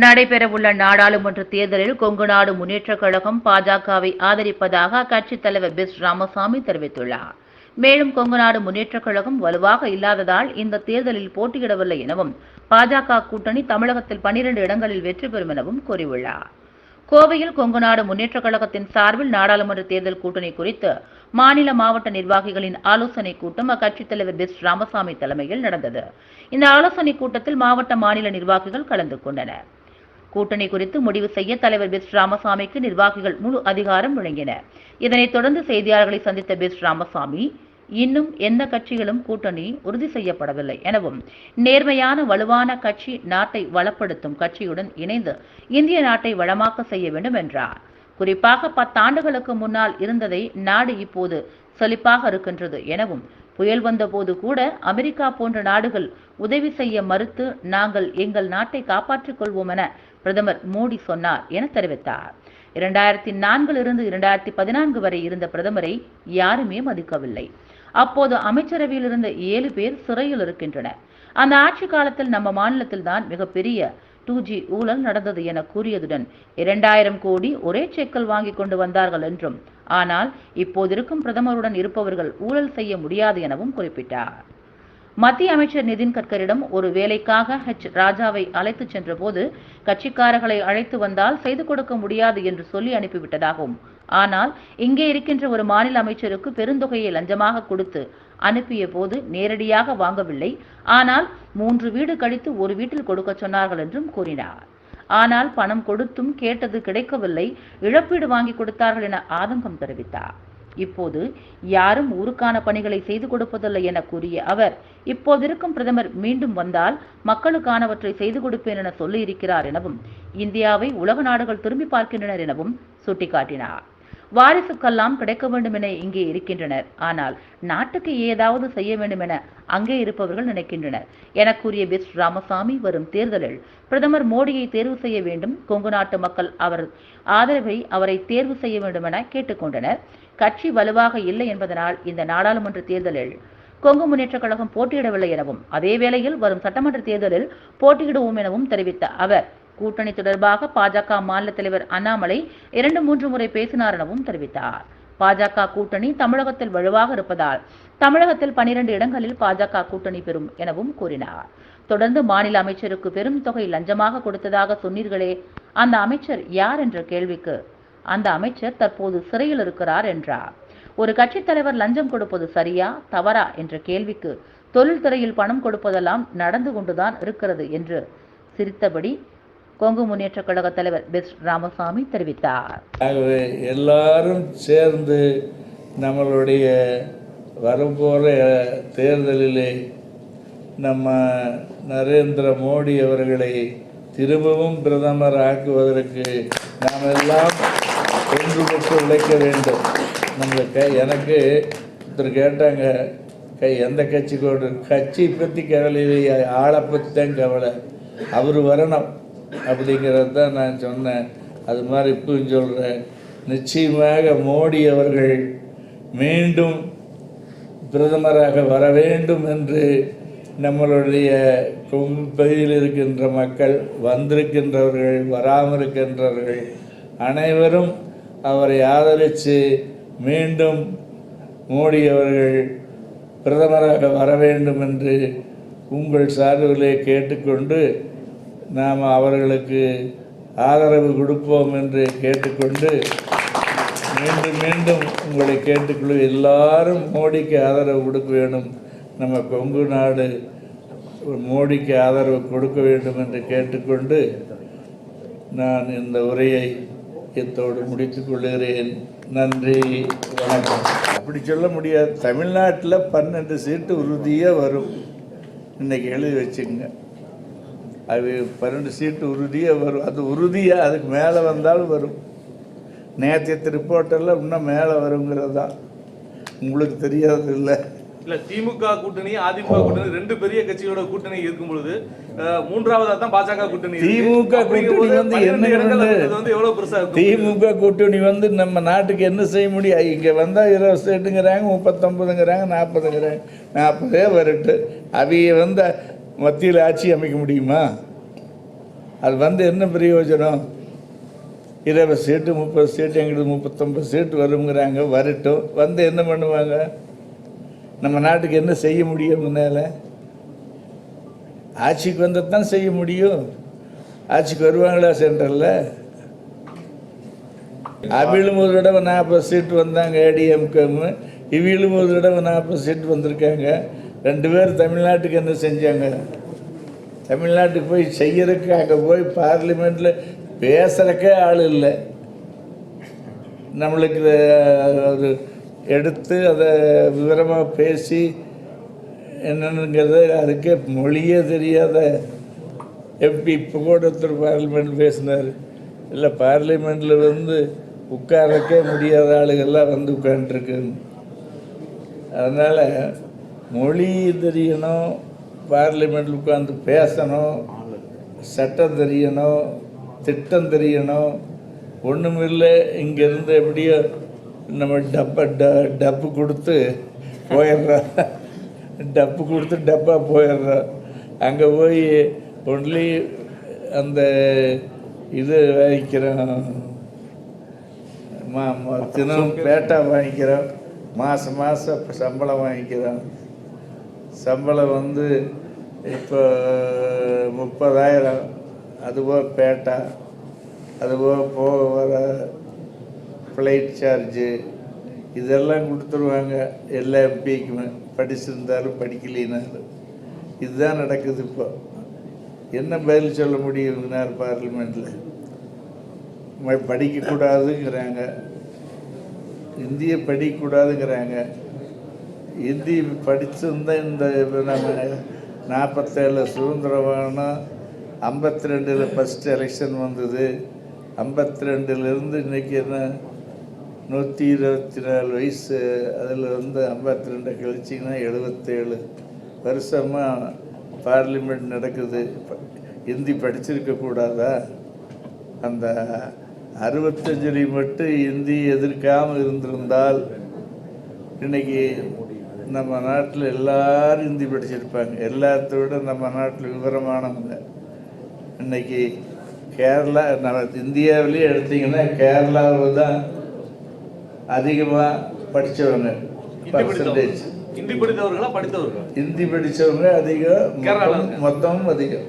நடைபெறவுள்ள நாடாளுமன்ற தேர்தலில் கொங்கு நாடு முன்னேற்றக் கழகம் பாஜகவை ஆதரிப்பதாக அக்கட்சித் தலைவர் பிஸ் ராமசாமி தெரிவித்துள்ளார். மேலும் கொங்கு நாடு முன்னேற்றக் கழகம் வலுவாக இல்லாததால் இந்த தேர்தலில் போட்டியிடவில்லை எனவும் பாஜக கூட்டணி தமிழகத்தில் பனிரெண்டு இடங்களில் வெற்றி பெறும் எனவும் கூறியுள்ளார். கோவையில் கொங்கு நாடு முன்னேற்றக் கழகத்தின் சார்பில் நாடாளுமன்ற தேர்தல் கூட்டணி குறித்து மாநில மாவட்ட நிர்வாகிகளின் ஆலோசனைக் கூட்டம் அக்கட்சித் தலைவர் பிஸ் ராமசாமி தலைமையில் நடந்தது. இந்த ஆலோசனைக் கூட்டத்தில் மாவட்ட மாநில நிர்வாகிகள் கலந்து கொண்டனர். கூட்டணி குறித்து முடிவு செய்ய தலைவர் பிஸ் ராமசாமிக்கு நிர்வாகிகள் முழு அதிகாரம் வழங்கினர் இதனைத் தொடர்ந்து செய்தியாளர்களை சந்தித்த பிஸ் ராமசாமி இன்னும் எந்த கட்சிகளும் கூட்டணி உறுதி செய்யப்படவில்லை எனவும் நேர்மையான வலுவான கட்சி நாட்டை வளப்படுத்தும் கட்சியுடன் இணைந்து இந்திய நாட்டை வளமாக்க செய்ய வேண்டும் என்றார். குறிப்பாக பத்தாண்டுகளுக்கு முன்னால் இருந்ததை நாடு இப்போது செழிப்பாக இருக்கின்றது எனவும் புயல் வந்தபோது கூட அமெரிக்கா போன்ற நாடுகள் உதவி செய்ய மறுத்து நாங்கள் எங்கள் நாட்டை காப்பாற்றிக் கொள்வோம் என பிரதமர் மோடி சொன்னார் என தெரிவித்தார். இரண்டாயிரத்தி நான்கில் இருந்து இரண்டாயிரத்தி பதினான்கு வரை இருந்த பிரதமரை யாருமே மதிக்கவில்லை. அப்போது அமைச்சரவையில் இருந்த ஏழு பேர் சிறையில் இருக்கின்றனர். அந்த ஆட்சி காலத்தில் நம்ம மாநிலத்தில் தான் மிகப்பெரிய டூ ஜி ஊழல் நடந்தது என கூறியதுடன் இரண்டாயிரம் கோடி ஒரே செக்கல் வாங்கி கொண்டு வந்தார்கள் என்றும் ஆனால் இப்போதிருக்கும் பிரதமருடன் இருப்பவர்கள் ஊழல் செய்ய முடியாது எனவும் குறிப்பிட்டார். மத்திய அமைச்சர் நிதின் கட்கரிடம் ஒரு வேலைக்காக ஹெச் ராஜாவை அழைத்துச் சென்றபோது கட்சிக்காரர்களை அழைத்து வந்தால் செய்து கொடுக்க முடியாது என்று சொல்லி அனுப்பிவிட்டதாகவும் ஆனால் இங்கே இருக்கின்ற ஒரு மாநில அமைச்சருக்கு பெருந்தொகையை லஞ்சமாக கொடுத்து அனுப்பிய போது நேரடியாக வாங்கவில்லை. ஆனால் மூன்று வீடு கழித்து ஒரு வீட்டில் கொடுக்க சொன்னார்கள் என்றும் கூறினார். ஆனால் பணம் கொடுத்தும் கேட்டது கிடைக்கவில்லை. இழப்பீடு வாங்கி கொடுத்தார்கள் என ஆதங்கம் தெரிவித்தார். இப்போது யாரும் ஊருக்கான பணிகளை செய்து கொடுப்பதில்லை என கூறிய அவர் இப்போதிருக்கும் பிரதமர் மீண்டும் வந்தால் மக்களுக்கானவற்றை செய்து கொடுப்பேன் என சொல்லியிருக்கிறார் எனவும் இந்தியாவை உலக நாடுகள் திரும்பி பார்க்கின்றனர் எனவும் சுட்டிக்காட்டினார். வாரிசுக்கெல்லாம் கிடைக்க வேண்டும் என இங்கே இருக்கின்றனர். ஆனால் நாட்டுக்கு ஏதாவது செய்ய வேண்டும் என அங்கே இருப்பவர்கள் நினைக்கின்றனர். என கூறிய பிஸ் ராமசாமி வரும் தேர்தலில் பிரதமர் மோடியை தேர்வு செய்ய வேண்டும். கொங்கு நாட்டு மக்கள் அவர் ஆதரவை அவரை தேர்வு செய்ய வேண்டும் என கேட்டுக்கொண்டனர். கட்சி வலுவாக இல்லை என்பதனால் இந்த நாடாளுமன்ற தேர்தலில் கொங்கு முன்னேற்றக் கழகம் போட்டியிடவில்லை எனவும் அதே வேளையில் வரும் சட்டமன்ற தேர்தலில் போட்டியிடுவோம் எனவும் தெரிவித்த அவர் கூட்டணி தொடர்பாக பாஜக மாநில தலைவர் அண்ணாமலை இரண்டு மூன்று முறை பேசினார் எனவும் தெரிவித்தார். பாஜக கூட்டணி தமிழகத்தில் வலுவாக இருப்பதால் தமிழகத்தில் பனிரெண்டு இடங்களில் பாஜக கூட்டணி பெறும் எனவும் கூறினார். தொடர்ந்து மாநில அமைச்சருக்கு பெரும் தொகை லஞ்சமாக கொடுத்ததாக சொன்னீர்களே அந்த அமைச்சர் யார் என்ற கேள்விக்கு அந்த அமைச்சர் தற்போது சிறையில் இருக்கிறார் என்றார். ஒரு கட்சித் தலைவர் லஞ்சம் கொடுப்பது சரியா தவறா என்ற கேள்விக்கு தொழில்துறையில் பணம் கொடுப்பதெல்லாம் நடந்து கொண்டுதான் இருக்கிறது என்று சிரித்தபடி கொங்கு முன்னேற்ற கழக தலைவர் பெஸ் ராமசாமி தெரிவித்தார். எல்லாரும் சேர்ந்து நம்மளுடைய வரப்போகிற தேர்தலிலே நம்ம நரேந்திர மோடி அவர்களை திரும்பவும் பிரதமர் ஆக்குவதற்கு நாம் எல்லாம் ஒன்றுபட்டு உழைக்க வேண்டும். நம்மளுக்கு எனக்கு ஒருத்தர் கேட்டாங்க கை எந்த கட்சி கொண்டு கட்சி பற்றி கவலை இல்லையா ஆளை பற்றி தான் கவலை. அவர் வரணும். அப்படிங்கிறது தான் நான் சொன்னேன். அது மாதிரி இப்பவும் சொல்கிறேன் நிச்சயமாக மோடி அவர்கள் மீண்டும் பிரதமராக வர வேண்டும் என்று நம்மளுடைய பகுதியில் இருக்கின்ற மக்கள் வந்திருக்கின்றவர்கள் வராமல் இருக்கின்றவர்கள் அனைவரும் அவரை ஆதரித்து மீண்டும் மோடி அவர்கள் பிரதமராக வர வேண்டும் என்று உங்கள் சார்பிலே கேட்டுக்கொண்டு நாம் அவர்களுக்கு ஆதரவு கொடுப்போம் என்று கேட்டுக்கொண்டு மீண்டும் மீண்டும் உங்களை கேட்டுக்கொள்ள எல்லாரும் மோடிக்கு ஆதரவு கொடுக்க வேண்டும். நம்ம கொங்கு நாடு மோடிக்கு ஆதரவு கொடுக்க வேண்டும் என்று கேட்டுக்கொண்டு நான் இந்த உரையை இத்தோடு முடித்துக் கொள்கிறேன். நன்றி வணக்கம். அப்படி சொல்ல முடியாது. தமிழ்நாட்டில் பன்னெண்டு சீட்டு உறுதியாக வரும். இன்னைக்கு எழுதி வச்சுங்க அது பன்னெண்டு சீட்டு உறுதியாக வரும். அது உறுதியாக அதுக்கு மேலே வந்தாலும் வரும். நேற்று ரிப்போர்ட்டெல்லாம் இன்னும் மேலே வருங்கிறது தான் உங்களுக்கு தெரியாது இல்லை இல்ல திமுக கூட்டணி அதிமுக கூட்டணி ரெண்டு பெரிய கட்சிகளோட கூட்டணி இருக்கும் பொழுது அஹ், மூன்றாவதா தான் பாஜக கூட்டணி. திமுக கூட்டணி வந்து 12 என்ன வந்து- அது வந்து எவ்வளவு பெருசா இருக்கும்? திமுக கூட்டணி வந்து நம்ம நாட்டுக்கு என்ன செய்ய முடியும்? இங்கே வந்தால் இருபது சீட்டுங்கிறாங்க முப்பத்தொம்பதுங்கிறாங்க நாற்பதுங்கிறாங்க நாற்பதே வரட்டு. அவைய வந்து மத்தியில் ஆட்சி அமைக்க முடியுமா? அது வந்து என்ன பிரயோஜனம்? இருபது சீட்டு முப்பது சீட்டு எங்களுக்கு முப்பத்தொம்பது சீட்டு வருங்கிறாங்க வரட்டும். வந்து என்ன பண்ணுவாங்க? நம்ம நாட்டுக்கு என்ன செய்ய முடியும் முன்னால்? ஆட்சிக்கு வந்தால் தான் செய்ய முடியும். ஆட்சிக்கு வருவாங்களா சென்ட்ரலில்? அவிழும் ஒரு தடவை நாற்பது சீட்டு வந்தாங்க ஏடிஎம்கேமு இவிழும் ஒரு தடவை நாற்பது சீட்டு வந்திருக்காங்க. ரெண்டு பேர் தமிழ்நாட்டுக்கு என்ன செஞ்சாங்க? தமிழ்நாட்டுக்கு போய் செய்யறதுக்கு அங்கே போய் பார்லிமெண்ட்டில் பேசுகிறக்கே ஆள் இல்லை. நம்மளுக்கு ஒரு எடுத்து அதை விவரமாக பேசி என்னென்னுங்கிறத அதுக்கே மொழியே தெரியாத எப்படி இப்போ கூட ஒருத்தர் பார்லிமெண்ட் பேசினார். இல்லை பார்லிமெண்ட்டில் வந்து உட்காரக்கே முடியாத ஆளுகள்லாம் வந்து உட்காந்துருக்குன்னு அதனால் மொழி தெரியணும் பார்லிமெண்ட்டில் உட்காந்து பேசணும் சட்டம் தெரியணும் திட்டம் தெரியணும். ஒன்றுமில்லை இங்கேருந்து எப்படியோ நம்ம டப்பா ட டப்பு கொடுத்து போயிடுறோம். டப்பு கொடுத்து டப்பா போயிடுறோம். அங்கே போய் ஒன்லி அந்த இது வாங்கிக்கிறோம். மா தினம் பேட்டா வாங்கிக்கிறோம். மாதம் மாதம் சம்பளம் வாங்கிக்கிறோம். சம்பளம் வந்து இப்போ முப்பதாயிரம். அதுபோக பேட்டா அதுபோக போக வர ஃப்ளைட் சார்ஜு இதெல்லாம் கொடுத்துருவாங்க. எல்லா எம்பிக்குமே படிச்சிருந்தாலும் படிக்கலினாலும். இதுதான் நடக்குது இப்போ. என்ன பதில் சொல்ல முடியும் பார்லிமெண்ட்டில் படிக்கக்கூடாதுங்கிறாங்க. இந்திய படிக்கக்கூடாதுங்கிறாங்க. ஹிந்தி படிச்சிருந்தா இந்த நம்ம நாற்பத்தேழு சுதந்திரமானம் ஐம்பத்தி ரெண்டில் ஃபஸ்ட் எலெக்ஷன் வந்தது. ஐம்பத்தி ரெண்டுலேருந்து இன்றைக்கி என்ன? நூற்றி இருபத்தி நாலு வயசு. அதில் வந்து ஐம்பத்தி ரெண்டை கழிச்சிங்கன்னா எழுபத்தேழு. வருஷமாக பார்லிமெண்ட் நடக்குது. இப்ப ஹிந்தி படிச்சிருக்க அந்த அறுபத்தஞ்சில் மட்டும் ஹிந்தி எதிர்க்காமல் இருந்திருந்தால் இன்னைக்கு நம்ம நாட்டில் எல்லாரும் ஹிந்தி படிச்சிருப்பாங்க. எல்லாத்த விட நம்ம நாட்டில் விவரமானவங்க. இன்னைக்கு கேரளா நம்ம இந்தியாவிலேயே எடுத்தீங்கன்னா கேரளாவில் தான் அதிகமாக படித்தவங்க. பர்சன்டேஜ் ஹிந்தி படித்தவர்களா படித்தவர்கள்? ஹிந்தி படித்தவங்க அதிகம் மொத்தமும் அதிகம்.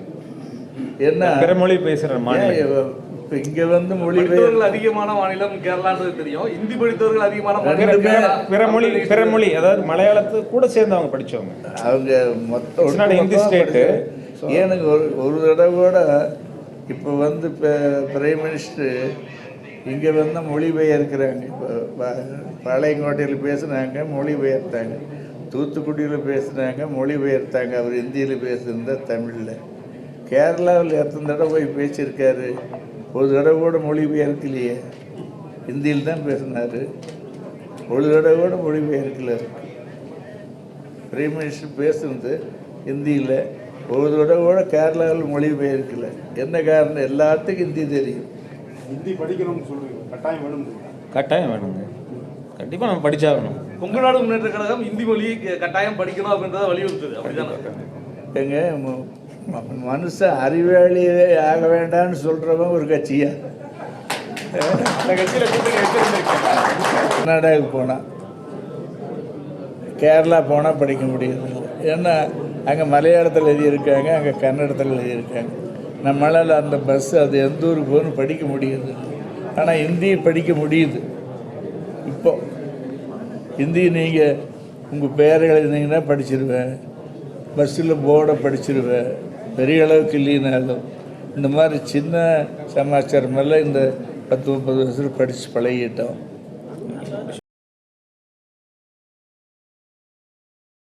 என்ன பிற மொழி பேசுகிற மாநிலம். இப்போ இங்கே வந்து மொழிபெயர் படித்தவர்கள் அதிகமான மாநிலம் கேரளான்றது தெரியும். ஹிந்தி படித்தவர்கள் அதிகமான மாநிலம் பிற- மொழி பிற மொழி அதாவது மலையாளத்து கூட சேர்ந்து அவங்க படிச்சவங்க அவங்க not Hindi state. ஏனுங்க ஒரு ஒரு தடவை கூட இப்போ வந்து இப்போ பிரைம் மினிஸ்டர் இங்கே வந்து மொழிபெயர்க்கிறாங்க இப்போ ப- பாளையங்கோட்டையில் பேசுனாங்க மொழிபெயர்த்தாங்க தூத்துக்குடியில் பேசுனாங்க மொழிபெயர்த்தாங்க அவர் ஹிந்தியில் பேசுனத தமிழில். கேரளாவில் எத்தனை தடவை போய் பேசியிருக்காரு? ஒரு தடவை கூட மொழிபெயர்க்கலையே ஹிந்தியில் தான் பேசினார். ஒரு தடவை கூட மொழிபெயர்க்கல பிரைம் மினிஸ்டர் பேசுனது ஹிந்தியில். ஒரு தடவை கூட கேரளாவில் மொழிபெயர்க்கல என்ன காரணம்? எல்லாத்துக்கும் ஹிந்தி தெரியும். ஹிந்தி படிக்கணும்னு சொல்றீங்க. கட்டாயம் வேணும் கட்டாயம் வேணுங்க. கண்டிப்பாக நம்ம படிச்சாகணும் கொங்கு நாடு முன்னேற்ற கழகம் ஹிந்தி மொழி கட்டாயம் படிக்கணும் அப்படின்றத வலியுறுத்துது. அப்படிதானே? எங்க மனுஷன் அறிவாளியே ஆக வேண்டாம்னு சொல்கிறவன் ஒரு கட்சியா? இந்த கட்சியில கூட்டணி வச்சிருந்திருக்கேன். கர்நாடகாவுக்கு போனான் கேரளா போனால் படிக்க முடியாது. ஏன்னா அங்கே மலையாளத்தில் எழுதியிருக்காங்க அங்கே கன்னடத்தில் எழுதியிருக்காங்க. நம்மளால் அந்த பஸ் அது எந்த ஊருக்கு போகணும் படிக்க முடியுது. ஆனால் ஹிந்தி படிக்க முடியுது. இப்போ ஹிந்தி நீங்கள் உங்கள் பேரை எழுதினீங்கன்னா படிச்சிருவேன். பஸ்ஸில் போர்டை படிச்சிருவேன். பெரிய அளவுக்கு இல்லைனாலும் இந்த மாதிரி சின்ன சமாச்சாரம் எல்லாம் இந்த பத்து முப்பது வருஷத்தில் படித்து பழகிட்டோம்.